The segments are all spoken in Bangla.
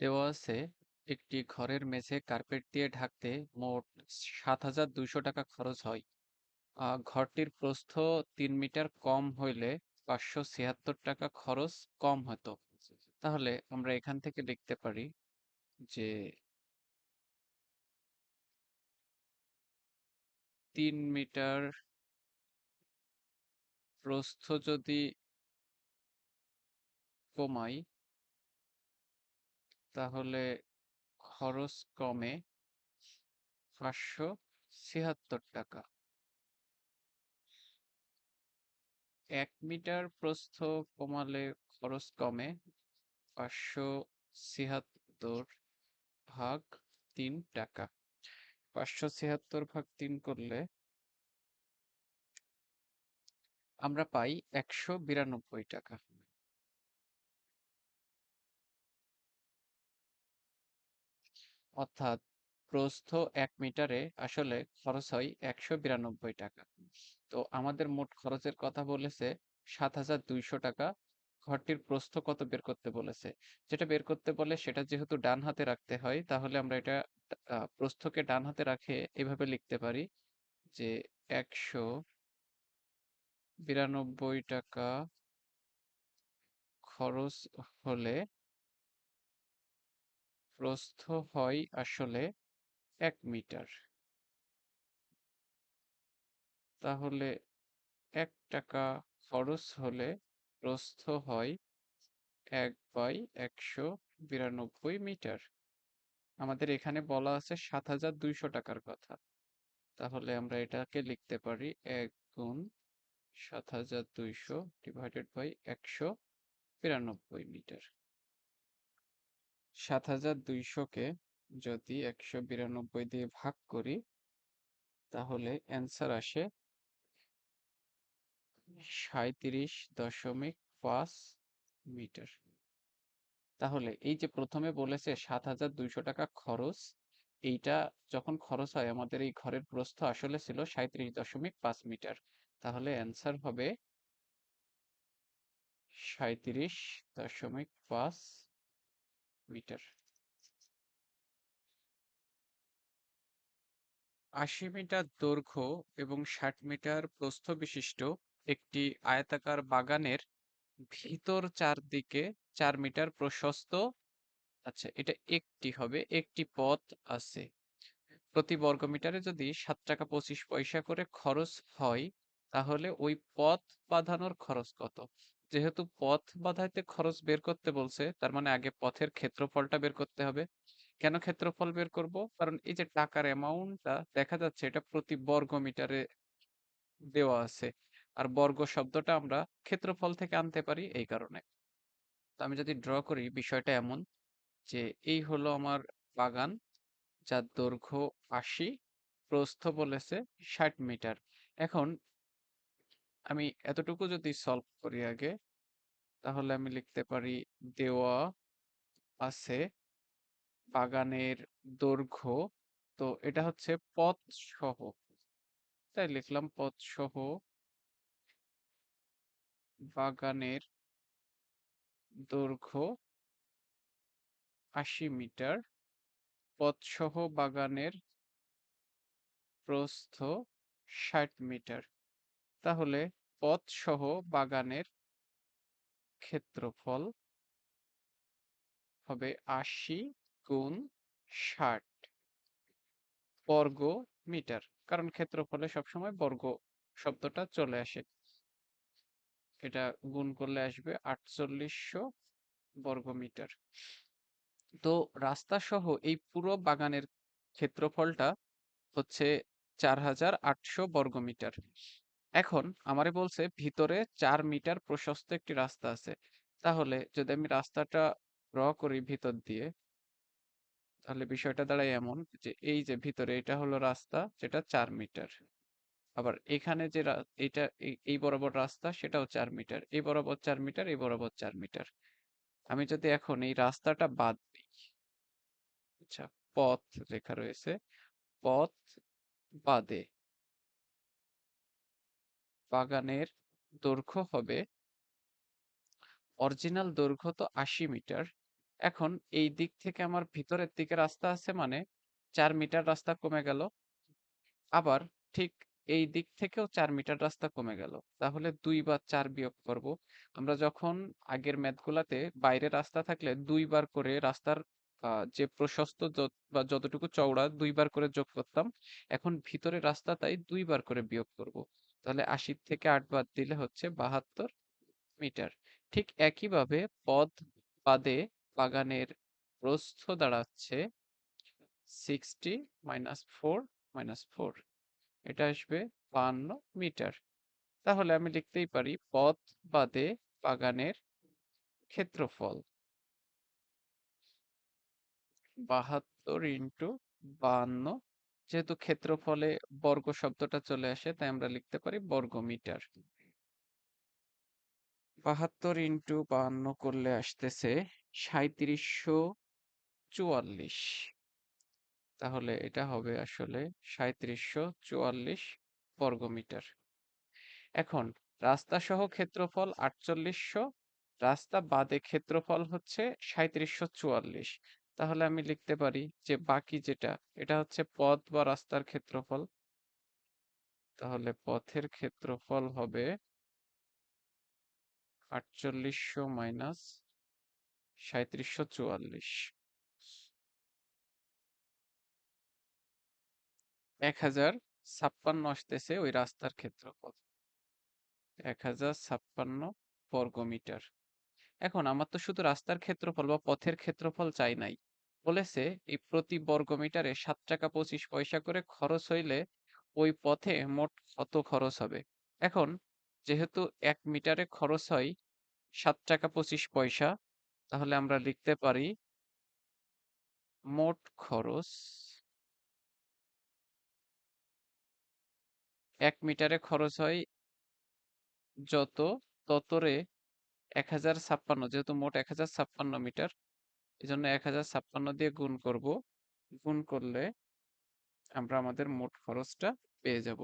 দেওয়া আছে একটি ঘরের মেঝে কার্পেট দিয়ে ঢাকতে মোট সাত হাজার দুইশো টাকা খরচ হয়। ঘরটির প্রস্থ তিন মিটার কম হইলে পাঁচশো ছিয়াত্তর টাকা খরচ কম হতো। তাহলে আমরা এখান থেকে লিখতে পারি যে তিন মিটার প্রস্থ যদি কমাই তাহলে খরচ কমে পাঁচশো ছিয়াত্তর টাকা। এক মিটার প্রস্থ কমালে খরচ কমে পাঁচশো ছিয়াত্তর ভাগ তিন টাকা। পাঁচশো ছিয়াত্তর ভাগ তিন করলে আমরা পাই একশো বিরানব্বই টাকা। অর্থাৎ প্রস্থ এক মিটারে আসলে খরচ হয় একশো বিরানব্বই টাকা। তো আমাদের মোট খরচের কথা বলেছে সাত হাজার দুইশো টাকা। ঘরটির প্রস্থ কত বের করতে বলেছে? যেটা বের করতে বলে সেটা যেহেতু ডান হাতে রাখতে হয়, তাহলে আমরা এটা প্রস্থকে ডান হাতে রাখে এভাবে লিখতে পারি যে একশো বিরানব্বই টাকা খরচ হলে প্রস্থ হয় আসলে এক মিটার। তাহলে এক টাকা খরচ হলে প্রস্থ হয় এক বাই একশো বিরানব্বই মিটার। আমাদের এখানে বলা আছে সাত হাজার দুইশো টাকার কথা। তাহলে আমরা এটাকে লিখতে পারি এক গুণ সাত হাজার দুইশো ডিভাইডেড বাই একশো বিরানব্বই মিটার। সাত হাজার দুইশোকে যদি একশো বিরানব্বই দিয়ে ভাগ করি, তাহলে অ্যান্সার আসে সাঁইত্রিশ দশমিক পাঁচ মিটার। তাহলে এই যে প্রথমে বলেছে সাত হাজার দুইশো টাকা খরচ, এইটা যখন খরচ হয়, আমাদের এই ঘরের প্রস্থ আসলে ছিল সাঁইত্রিশ দশমিক পাঁচ মিটার। তাহলে অ্যান্সার হবে সাঁইত্রিশ দশমিক পাঁচ মিটার। আশি মিটার দৈর্ঘ্য এবং ষাট মিটার প্রস্থ বিশিষ্ট একটি আয়তাকার বাগানের ভিতর চারদিকে চার মিটার প্রশস্ত আচ্ছা এটা একটি হবে, একটি পথ আছে। প্রতি বর্গ মিটারে যদি সাত টাকা পঁচিশ পয়সা করে খরচ হয়, তাহলে ওই পথ বাঁধানোর খরচ কত? যেহেতু পথ বাঁধাইতে খরচ বের করতে বলছে, তার মানে আগে পথের ক্ষেত্রফলটা বের করতে হবে। কেন ক্ষেত্রফল বের করব? কারণ এই যে টাকার অ্যামাউন্টটা দেখা যাচ্ছে এটা প্রতি বর্গ মিটারে দেওয়া আছে। আর বর্গ শব্দটা আমরা ক্ষেত্রফল থেকে আনতে পারি এই কারণে। তো আমি যদি ড্র করি, বিষয়টা এমন যে এই হলো আমার বাগান, যার দৈর্ঘ্য আশি, প্রস্থ বলেছে ষাট মিটার। এখন আমি এতটুকু যদি সলভ করি আগে, তাহলে আমি লিখতে পারি দেওয়া আছে বাগানের দৈর্ঘ্য। তো এটা হচ্ছে পথ সহ। তাই লিখলাম পথ সহ বাগানের দৈর্ঘ্য আশি মিটার। পথ সহ বাগানের প্রস্থ ষাট মিটার। তাহলে পথ সহ বাগানের ক্ষেত্রফল হবে আশি গুণ ষাট বর্গ মিটার কারণ ক্ষেত্রফলে সবসময় বর্গ শব্দটা চলে আসে। এটা গুণ করলে আসবে আটচল্লিশশো বর্গ মিটার তো রাস্তা সহ এই পুরো বাগানের ক্ষেত্রফলটা হচ্ছে চার হাজার আটশো বর্গ মিটার এখন আমারে বলছে, ভিতরে চার মিটার প্রশস্ত একটি রাস্তা আছে। তাহলে যদি আমি রাস্তাটা ড্র করি ভিতর দিয়ে, তাহলে বিষয়টা দাঁড়ায় এমন যে, এই যে ভিতরে এটা হলো রাস্তা যেটা চার মিটার। আবার এখানে যে রা- এইটা এই- এই বরাবর রাস্তা, সেটাও চার মিটার। এই বরাবর চার মিটার, এই বরাবর চার মিটার। আমি যদি এখন এই রাস্তাটা বাদ দিই আচ্ছা পথ লেখা রয়েছে, পথ বাদে বাগানের দৈর্ঘ্য হবে অরিজিনাল দৈর্ঘ্য তো আশি মিটার এখন এই দিক থেকে আমার ভিতরের দিকে রাস্তা আছে মানে ৪ মিটার রাস্তা কমে গেল। আবার ঠিক এই দিক থেকেও ৪ মিটার রাস্তা কমে গেল। তাহলে ২ বার ৪ বিয়োগ করব। আমরা যখন আগের ম্যাথগুলাতে বাইরে রাস্তা থাকলে ২ বার করে রাস্তার যে প্রশস্ত বা যতটুকু চওড়া ২ বার করে যোগ করতাম। এখন ভিতরে রাস্তা তাই ২ বার করে বিয়োগ করব। তাহলে ৮০ থেকে আট বাদ দিলে হচ্ছে ৭২ মিটার। ঠিক একইভাবে পদ বাদে বাগানের প্রস্থ দাঁড়াচ্ছে 60 মাইনাস ফোর মাইনাস ফোর এটা আসবে ৫২ মিটার। তাহলে আমি লিখতেই পারি পথ বাদে বাগানের ক্ষেত্রফল ৭২ ইন্টু ৫২ যেহেতু ক্ষেত্রফলে বর্গ শব্দটা চলে আসে, তাই আমরা লিখতে পারি বর্গ মিটার। ৭২ ইন্টু ৫২ করলে আসতেছে ৩৭৪৪ তাহলে এটা হবে আসলে ৩৭৪৪ বর্গমিটার। এখন রাস্তা সহ ক্ষেত্রফল ৪৮০০ রাস্তা বাদে ক্ষেত্রফল হচ্ছে ৩৭৪৪ তাহলে আমি লিখতে পারি যে, বাকি যেটা, এটা হচ্ছে পথ বা রাস্তার ক্ষেত্রফল। তাহলে পথের ক্ষেত্রফল হবে ৪৮০০ মাইনাস ৩৭৪৪ ১০৫৬ আসতেছে ওই রাস্তার ক্ষেত্রফল। ১০৫৬ বর্গমিটার। এখন আমার তো শুধু রাস্তার ক্ষেত্রফল বা পথের ক্ষেত্রফল চাই নাই। বলেছে, এই প্রতি বর্গমিটারে ৭ টাকা ২৫ পয়সা করে খরচ হইলে ওই পথে মোট কত খরচ হবে? এখন যেহেতু ১ মিটারে খরচ হয় ৭ টাকা ২৫ পয়সা, তাহলে আমরা লিখতে পারি মোট খরচ ১ মিটারে খরচ হয় যত, ততরে ১০৫৬ যেহেতু মোট ১০৫৬ মিটার এজন্য ১০৫৬ দিয়ে গুণ করব। গুণ করলে আমরা আমাদের মোট খরচটা পেয়ে যাব।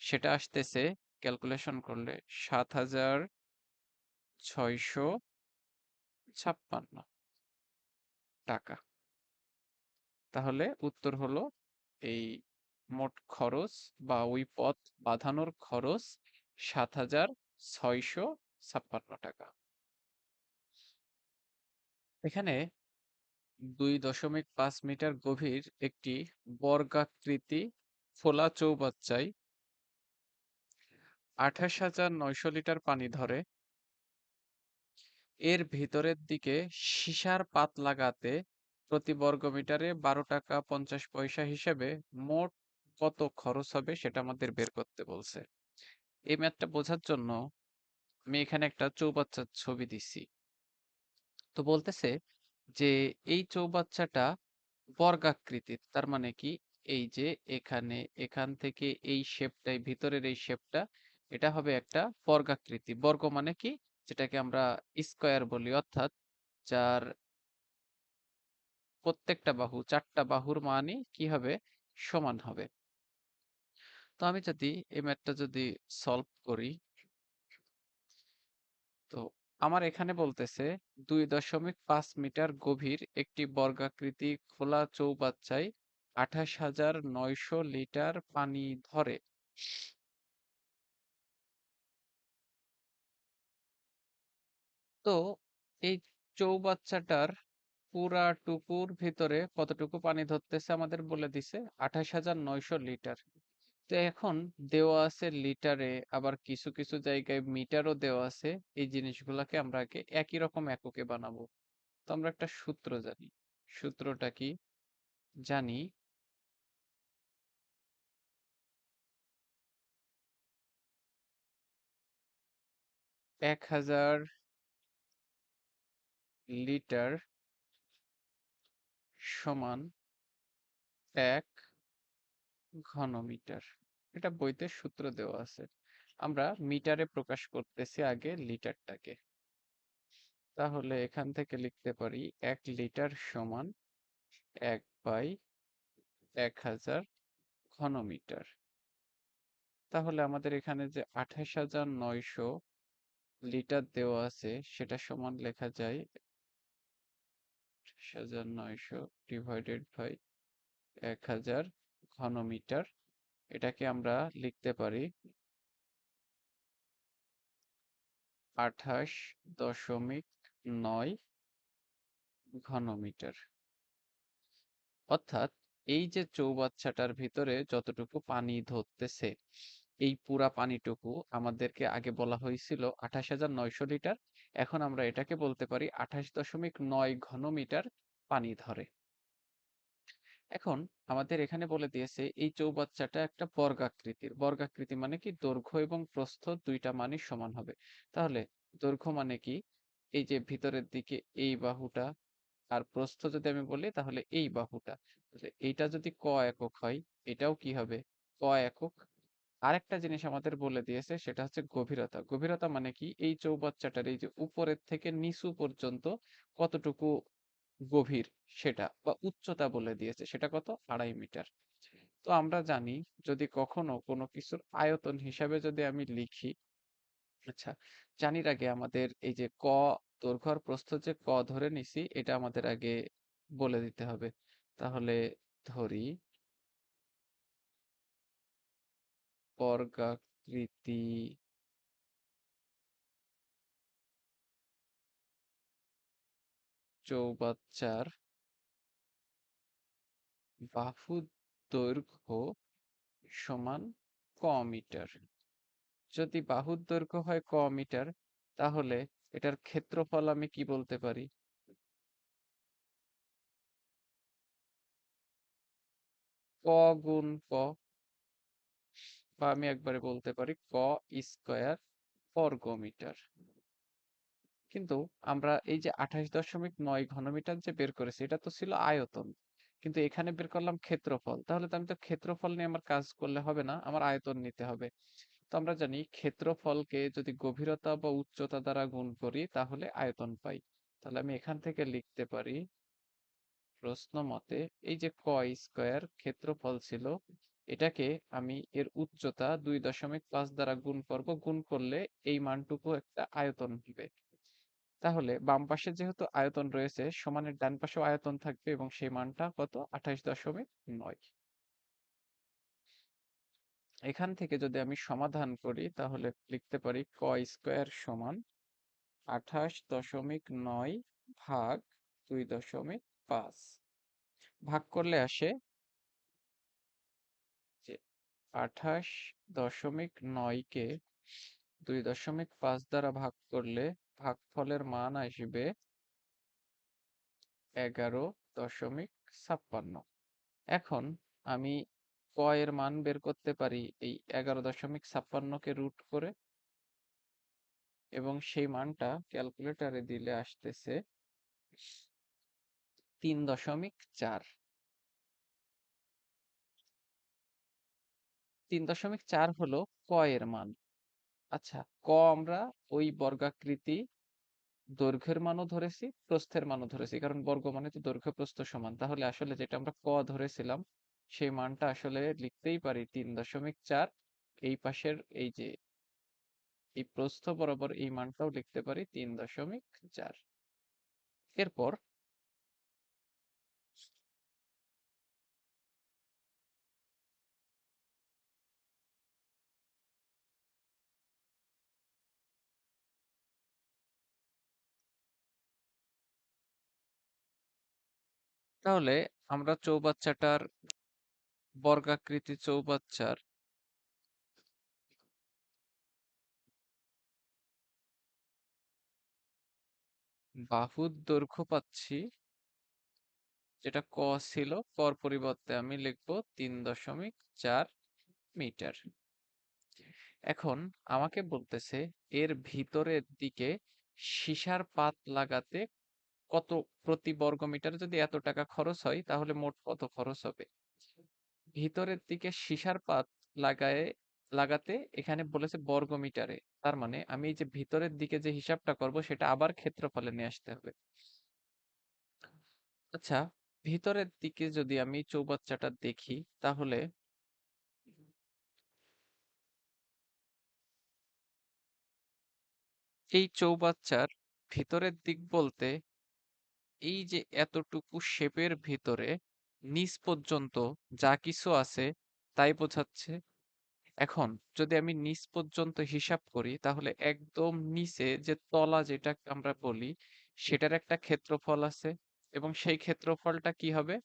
সেটা আসতেছে ক্যালকুলেশন করলে ৭৬৫৬ টাকা। তাহলে উত্তর হলো এই মোট খরচ বা ওই পথ বাঁধানোর খরচ ৭৬৫৬ টাকা। এখানে ২.৫ মিটার গভীর একটি বর্গাকৃতি খোলা চৌবাচ্চায় ২৮,৯০০ লিটার পানি ধরে। এর ভিতরের দিকে সীসার পাত লাগাতে প্রতি বর্গ মিটারে বারো টাকা ৫০ পয়সা হিসেবে মোট কত খরচ হবে সেটা আমাদের বের করতে বলছে। এই ম্যাথটা বোঝার জন্য আমি এখানে একটা চৌবাচ্চার ছবি দিছি। তো বলতেছে যে এই চৌবাচ্চাটা বর্গাকৃতির। তার মানে কি এই যে এখানে, এখান থেকে এই শেপটাই ভিতরের এই শেপটা, এটা হবে একটা বর্গাকৃতি। বর্গ মানে কি? যেটাকে আমরা স্কয়ার বলি, অর্থাৎ যার প্রত্যেকটা বাহু ৪ টা বাহুর মানই কি হবে? সমান হবে। তো আমি যদি এই ম্যাথটা যদি সলভ করি, তো আমার এখানে বলতেছে ২.৫ মিটার গভীর একটি বর্গাকৃতি খোলা চৌবাচ্চায় ২৮,৯০০ লিটার পানি ধরে। তো এই চৌবাচ্চাটার পুরা টুকুর ভিতরে কতটুকু পানি ধরতেছে আমাদের বলে দিছে ২৮,৯০০ লিটার। তো এখন দেওয়া আছে লিটারে আবার কিছু, কিছু জায়গায় মিটারও দেওয়া আছে। এই জিনিসগুলাকে আমরা আগে একই রকম এককে বানাবো। তো আমরা একটা সূত্র জানি। সূত্রটা কি? জানি এক হাজার লিটার সমান এক ঘনমিটার। এটা বইতে সূত্র দেওয়া আছে। আমরা মিটারে প্রকাশ করতেছি আগে লিটারটাকে। তাহলে এখান থেকে লিখতে পারি ১ লিটার সমান ১ বাই ১০০০ ঘনমিটার। তাহলে আমাদের এখানে যে ২৮,৯০০ লিটার দেওয়া আছে সেটা সমান লেখা যায় আঠাশ হাজার নয়শো ডিভাইডেড বাই এক হাজার ঘনমিটার এটাকে আমরা লিখতে পারি আঠাশ দশমিক নয় ঘনমিটার। অর্থাৎ এই যে চৌবাচ্চাটার ভিতরে যতটুকু পানি ধরতেছে, এই পুরা পানিটুকু আমাদেরকে আগে বলা হয়েছিল আঠাশ হাজার নয়শো লিটার। এখন আমরা এটাকে বলতে পারি আঠাশ দশমিক নয় ঘনমিটার পানি ধরে। এখন আমাদের এখানে বলে দিয়েছে, এই চৌবাচ্চাটা একটা বর্গাকৃতির। বর্গাকৃতি মানে কি? দৈর্ঘ্য এবং প্রস্থ দুইটা মানই সমান হবে। তাহলে দৈর্ঘ্য মানে কি? এই যে ভিতরের দিকে এই বাহুটা আর প্রস্থ যদি আমি বলি, তাহলে এই বাহুটা। এইটা যদি ক একক হয়, এটাও কি হবে? ক একক। আরেকটা জিনিস আমাদের বলে দিয়েছে, সেটা হচ্ছে গভীরতা। গভীরতা মানে কি? এই চৌবাচ্চাটার এই যে উপরের থেকে নিচু পর্যন্ত কতটুকু গভীর সেটা বা উচ্চতা বলে দিয়েছে। সেটা কত? আড়াই মিটার। তো আমরা জানি যদি কখনো কোনো কিছুর আয়তন হিসাবে যদি আমি লিখি আচ্ছা জানির আগে আমাদের এই যে ক দৈর্ঘ্য প্রস্থ যে ক ধরে নিছি, এটা আমাদের আগে বলে দিতে হবে। তাহলে ধরি বর্গাকৃতি চৌবাচ্চার বাহু দৈর্ঘ্য সমান ক মিটার। যদি বাহুর দৈর্ঘ্য হয় ক মিটার, তাহলে এটার ক্ষেত্রফল আমি কি বলতে পারি? ক গুণ ক, বা আমি একবারে বলতে পারি ক স্কয়ার বর্গ মিটার কিন্তু আমরা এই যে আঠাশ দশমিক নয় ঘনমিটার যে বের করেছি, এটা তো ছিল আয়তন। কিন্তু এখানে বের করলাম ক্ষেত্রফল। তাহলে তো আমি তো ক্ষেত্রফল নিয়ে আমার কাজ করলে হবে না, আমার আয়তন নিতে হবে। তো আমরা জানি ক্ষেত্রফলকে যদি গভীরতা বা উচ্চতা দ্বারা গুণ করি, তাহলে আয়তন পাই। তাহলে আমি এখান থেকে লিখতে পারি, প্রশ্ন মতে এই যে ক স্কয়ার ক্ষেত্রফল ছিল, এটাকে আমি এর উচ্চতা দুই দশমিক পাঁচ দ্বারা গুণ করব। গুণ করলে এই মানটুকু একটা আয়তন হবে। তাহলে বাম পাশে যেহেতু আয়তন রয়েছে, সমানের ডান পাশেও আয়তন থাকবে এবং সেই মানটা কত? আঠাশ দশমিক নয়। এখান থেকে যদি আমি সমাধান করি, তাহলে লিখতে পারি ক স্কোয়ার সমান আঠাশ দশমিক নয় ভাগ দুই দশমিক পাঁচ। ভাগ করলে আসে আঠাশ দশমিক নয়কে দুই দশমিক পাঁচ দ্বারা ভাগ করলে ভাগফলের মান আসবে এগারো দশমিক ছাপ্পান্ন। এখন আমি ক এর মান বের করতে পারি এই এগারো দশমিক ছাপ্পান্নকে রুট করে? এবং সেই মানটা ক্যালকুলেটারে দিলে আসতেছে তিন দশমিক চার। তিন দশমিক চার হলো ক এর মান। আচ্ছা ক আমরা ওই বর্গাকৃতি দৈর্ঘ্যের মানও ধরেছি, প্রস্থের মানও ধরেছি। কারণ বর্গ মানে তো দৈর্ঘ্য, প্রস্থ সমান। তাহলে আসলে যেটা আমরা ক ধরেছিলাম, সেই মানটা আসলে লিখতেই পারি তিন দশমিক চার। এই পাশের এই যে এই প্রস্থ বরাবর এই মানটাও লিখতে পারি তিন দশমিক চার। এরপর তাহলে আমরা চৌবাচ্চাটার বর্গাকৃতি চৌবাচ্চার বাহুর দৈর্ঘ্য পাচ্ছি। যেটা ক ছিল কর পরিবর্তে আমি লিখব তিন দশমিক চার মিটার। এখন আমাকে বলতেছে, এর ভিতরের দিকে সীসার পাত লাগাতে কত প্রতি বর্গ মিটার যদি এত টাকা খরচ হয়, তাহলে মোট কত খরচ হবে? ভিতরের দিকে সীসার পাত লাগায়, লাগাতে এখানে বলেছে বর্গ মিটারে। তার মানে আমি যে ভিতরের দিকে যে হিসাবটা করব, সেটা আবার ক্ষেত্রফলে নিয়ে আসতে হবে। আচ্ছা ভিতরের দিকে যদি আমি চৌবাচ্চাটা দেখি, তাহলে এই চৌবাচ্চার ভিতরের দিক বলতে এই যে এতটুকু শেপের ভিতরে নিচ পর্যন্ত যা কিছু আছে তাই বোঝাচ্ছে। এখন যদি আমি নিচ পর্যন্ত হিসাব করি, তাহলে একদম নিচে যে তলা যেটা আমরা বলি, সেটার একটা ক্ষেত্রফল আছে এবং সেই ক্ষেত্রফলটা কি হবে?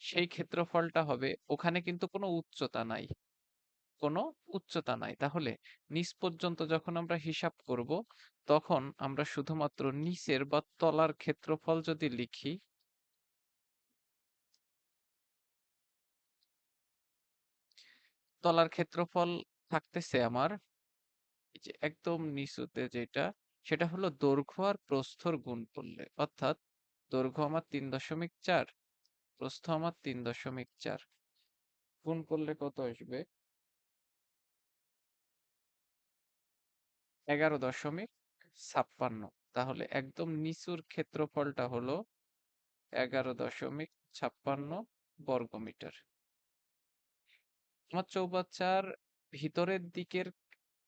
সেই ক্ষেত্রফলটা হবে, ওখানে কিন্তু কোনো উচ্চতা নাই। কোনো উচ্চতা নাই। তাহলে নিচ পর্যন্ত যখন আমরা হিসাব করব, তখন আমরা শুধুমাত্র নিচের বা তলার ক্ষেত্রফল যদি লিখি তলার ক্ষেত্রফল থাকতেছে আমার যে একদম নিচুতে যেটা, সেটা হলো দৈর্ঘ্য আর প্রস্থর গুণ করলে। অর্থাৎ দৈর্ঘ্য আমার তিন দশমিক চার, প্রস্থ আমার তিন দশমিক চার। গুণ করলে কত আসবে? এগারো দশমিক ছাপ্পান্ন। তাহলে একদম নিচুর ক্ষেত্রফলটা হলো এগারো দশমিক ছাপ্পান্ন বর্গমিটার। আমার চৌবাচ্চার ভিতরের দিকের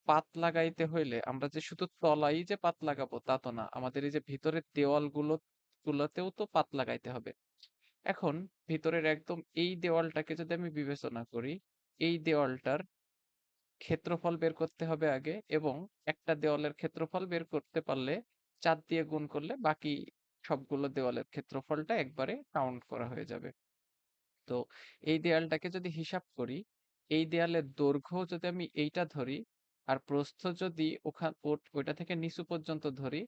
পাত লাগাইতে হইলে আমরা যে শুধু তলাই যে পাত লাগাবো তা তো না, আমাদের এই যে ভিতরের দেওয়ালগুলো গুলোতেও তো পাত লাগাইতে হবে। এখন ভিতরের একদম এই দেওয়ালটাকে যদি আমি বিবেচনা করি, এই দেওয়ালটার ক্ষেত্রফল বের করতে হবে আগে এবং একটা দেওয়ালের ক্ষেত্রফল বের করতে পারলে চার দিয়ে গুণ করলে বাকি সবগুলো দেওয়ালের ক্ষেত্রফলটা একবারে কাউন্ট করা হয়ে যাবে। তো এই দেয়ালটাকে যদি হিসাব করি, এই দেয়ালের দৈর্ঘ্য যদি আমি এইটা ধরি আর প্রস্থ যদি ওখান ওইটা থেকে নিচু পর্যন্ত ধরি,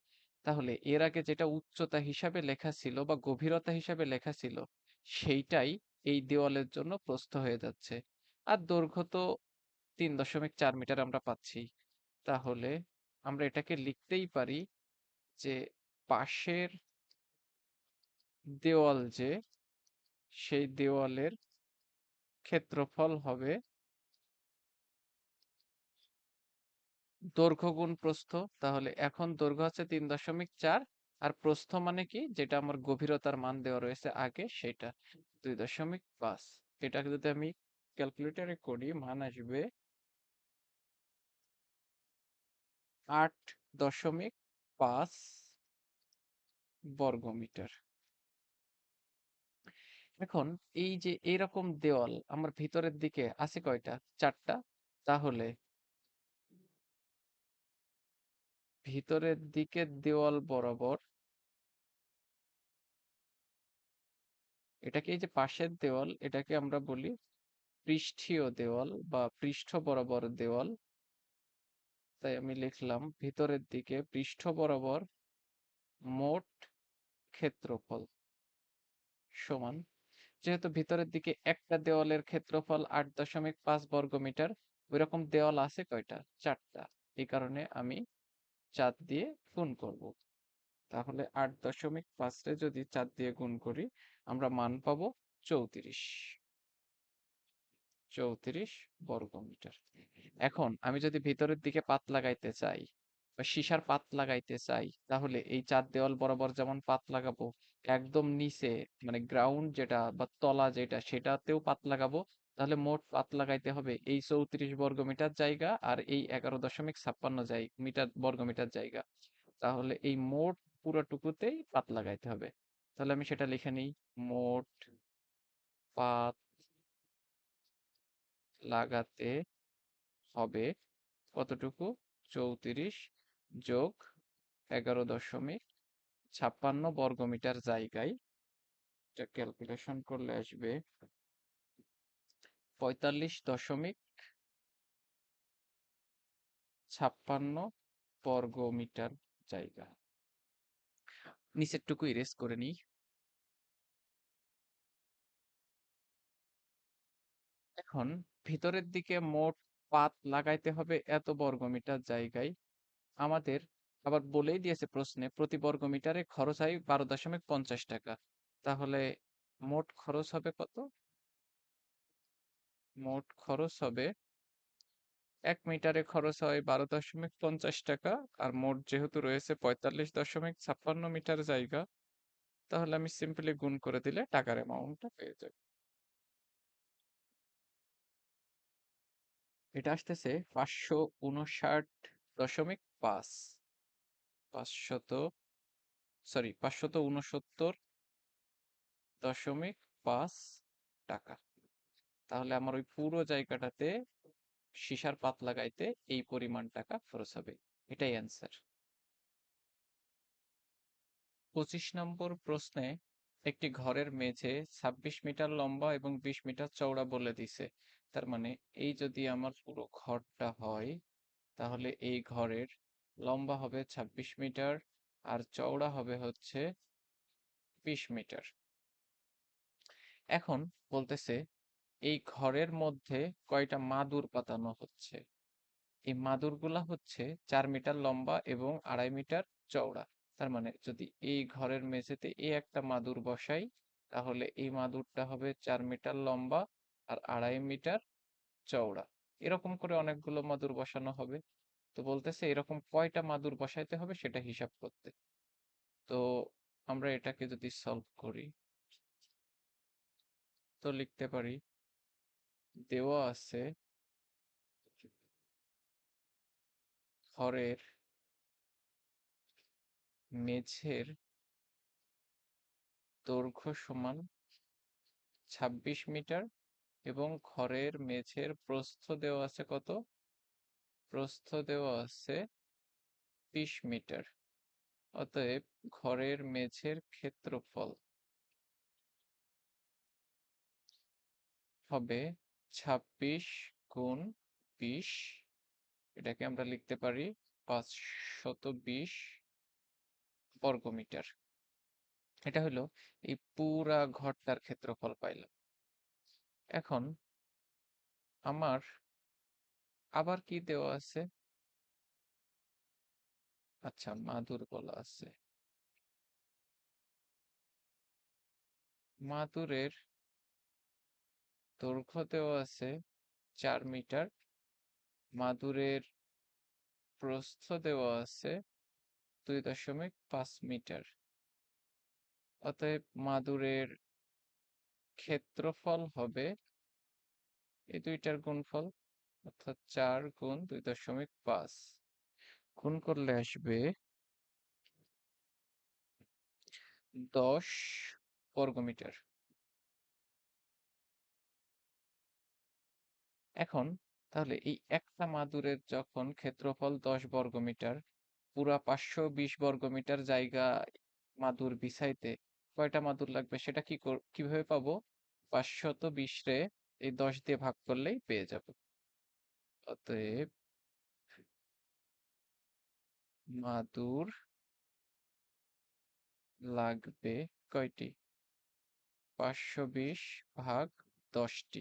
তাহলে এর আগে যেটা উচ্চতা হিসাবে লেখা ছিল বা গভীরতা হিসাবে লেখা ছিল, সেইটাই এই দেওয়ালের জন্য প্রস্থ হয়ে যাচ্ছে। আর দৈর্ঘ্য তো তিন দশমিক চার মিটার আমরা পাচ্ছি। তাহলে আমরা এটাকে লিখতেই পারি যে পাশের দেওয়াল যে, সেই দেওয়ালের ক্ষেত্রফল হবে দৈর্ঘ্য গুণ প্রস্থ। তাহলে এখন দৈর্ঘ্য হচ্ছে তিন দশমিক চার আর প্রস্থ মানে কি? যেটা আমার গভীরতার মান দেওয়া রয়েছে আগে, সেটা। দুই দশমিক পাঁচ। এটাকে যদি আমি ক্যালকুলেটারে করি, মান আসবে আট দশমিক পাঁচ বর্গমিটার। এখন এই যে এইরকম দেওয়াল আমার ভিতরের দিকে আছে কয়টা? চারটা? তাহলে ভিতরের দিকের দেওয়াল বরাবর এটাকে এই যে পাশের দেওয়াল, এটাকে আমরা বলি পৃষ্ঠীয় দেওয়াল বা পৃষ্ঠ বরাবর দেওয়াল। তাই আমি লিখলাম, ভিতরের দিকে পৃষ্ঠ বরাবর মোট ক্ষেত্রফল সমান। যেহেতু ভিতরের দিকে একটা দেওয়ালের ক্ষেত্রফল আট দশমিক পাঁচ বর্গ মিটার ওইরকম দেওয়াল আছে কয়টা? চারটা। এই কারণে আমি চার দিয়ে গুণ করব। তাহলে আট দশমিক পাঁচে যদি চার দিয়ে গুণ করি, আমরা মান পাবো চৌত্রিশ। চৌত্রিশ বর্গ মিটার। এখন আমি যদি ভিতরের দিকে পাত লাগাইতে চাই বা সীসার পাত লাগাইতে চাই, তাহলে এই চার দেওয়াল বরাবর যেমন পাত লাগাবো, একদম নিচে মানে গ্রাউন্ড যেটা বা তলা যেটা সেটাতেও পাত লাগাবো, তাহলে মোট পাত লাগাইতে হবে এই চৌত্রিশ বর্গ মিটার জায়গা আর এই এগারো দশমিক ছাপ্পান্ন মিটার, বর্গ মিটার জায়গা। তাহলে এই মোট পুরোটুকুতেই পাত লাগাইতে হবে। তাহলে আমি সেটা লিখে নিই, মোট পাত লাগাতে হবে। কতটুকু? চৌত্রিশ যোগ এগারো দশমিক ছাপ্পান্ন বর্গমিটার জায়গায়। এটা ক্যালকুলেশন করলে আসবে পঁয়তাল্লিশ দশমিক ছাপ্পান্ন বর্গমিটার জায়গা। নিচেরটুকু ইরেজ করে নিই। এখন ভিতরের দিকে মোট পাত লাগাইতে হবে এত বর্গমিটার জায়গায়। আমাদের আবার বলেই দিয়েছে প্রশ্নে, প্রতি বর্গ মিটারে খরচ হয় বারো দশমিক পঞ্চাশ টাকা। তাহলে মোট খরচ হবে কত? মোট খরচ হবে এক মিটারে খরচ হয় বারো দশমিক পঞ্চাশ টাকা আর মোট যেহেতু রয়েছে পঁয়তাল্লিশ দশমিক ছাপ্পান্ন মিটার জায়গা, তাহলে আমি সিম্পলি গুণ করে দিলে টাকার অ্যামাউন্টটা পেয়ে যাই এটা আসতেছে পাঁচশো উনষাট দশমিক পাঁচ। পাঁচশত, সরি, পাঁচশত উনসত্তর দশমিক পাঁচ টাকা। তাহলে আমার ওই পুরো জায়গাটাতে সীসার পাত লাগাইতে এই পরিমাণ টাকা খরচ হবে। এটাই অ্যান্সার পঁচিশ নম্বর প্রশ্নে একটি ঘরের মেঝে ছাব্বিশ মিটার লম্বা এবং বিশ মিটার চওড়া বলে দিছে। তার মানে এই যদি আমার পুরো ঘরটা হয়, তাহলে এই ঘরের লম্বা হবে ছাব্বিশ মিটার আর চওড়া হবে হচ্ছে বিশ মিটার। এখন বলতেছে, এই ঘরের মধ্যে কয়টা মাদুর পাতানো হচ্ছে? এই মাদুরগুলা হচ্ছে চার মিটার লম্বা এবং আড়াই মিটার চওড়া। তার মানে যদি এই ঘরের মেঝেতে এই একটা মাদুর বসাই, তাহলে এই মাদুরটা হবে চার মিটার লম্বা আর আড়াই মিটার চওড়া। এরকম করে অনেকগুলো মাদুর বসানো হবে। তো বলতেছে এরকম কয়টা মাদুর বসাইতে হবে সেটা হিসাব করতে। তো আমরা এটাকে যদি সলভ করি। তো লিখতে পারি, দেওয়া আছে ঘরের মেঝের দৈর্ঘ্য সমান ছাব্বিশ মিটার এবং ঘরের মেঝের প্রস্থ দেওয়া আছে কত? প্রস্থ দেওয়া আছে বিশ মিটার। অতএব ঘরের মেঝের ক্ষেত্রফল হবে ছাব্বিশ গুণ বিশ, এটাকে আমরা লিখতে পারি পাঁচশত বিশ বর্গমিটার এটা হলো এই পুরা ঘরটার ক্ষেত্রফল পাইলাম। এখন আমার আবার কি দেওয়া আছে? আচ্ছা মাদুর বলা আছে। মাদুরের দৈর্ঘ্য দেওয়া আছে চার মিটার। মাদুরের প্রস্থ দেওয়া আছে দুই দশমিক পাঁচ মিটার। অতএব মাদুরের ক্ষেত্রফল হবে এই দুইটার গুণফল, অর্থাৎ চার গুণ দুই দশমিক পাঁচ। গুণ করলে আসবে দশ বর্গমিটার। এখন তাহলে এই একটা মাদুরের যখন ক্ষেত্রফল দশ বর্গমিটার পুরা পাঁচশো বিশ বর্গমিটার জায়গা মাদুর বিছাইতে কয়টা মাদুর লাগবে সেটা কি কীভাবে পাবো? পাঁচশত বিশ রে এই দশ দিয়ে ভাগ করলেই পেয়ে যাব। অতএব মাদুর লাগবে কয়টি? পাঁচশো বিশ ভাগ দশটি।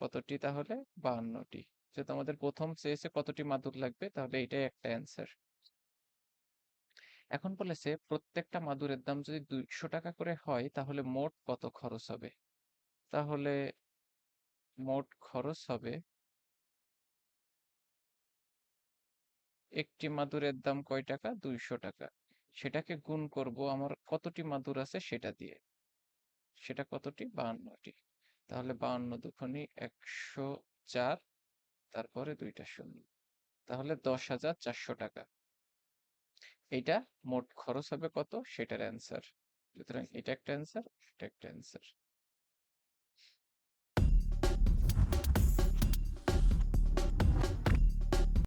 কতটি তাহলে? বাহান্নটি। যেহেতু আমাদের প্রথম চেয়েছে কতটি মাদুর লাগবে, তাহলে এটাই একটা অ্যান্সার। এখন বলেছে, প্রত্যেকটা মাদুরের দাম যদি দুইশো টাকা করে হয়, তাহলে মোট কত খরচ হবে? তাহলে মোট খরচ হবে একটি মাদুরের দাম কয় টাকা? দুইশো টাকা। সেটাকে গুণ করব আমার কতটি মাদুর আছে সেটা দিয়ে। সেটা কতটি? বাহান্নটি। তাহলে বাহান্ন দুখনি একশো চার, তারপরে দুইটা শূন্য। তাহলে দশ হাজার চারশো টাকা। এটা মোট খরচ হবে কত? সেটার অ্যান্সার সুতরাং এটা একটা অ্যান্সার এটা একটা অ্যান্সার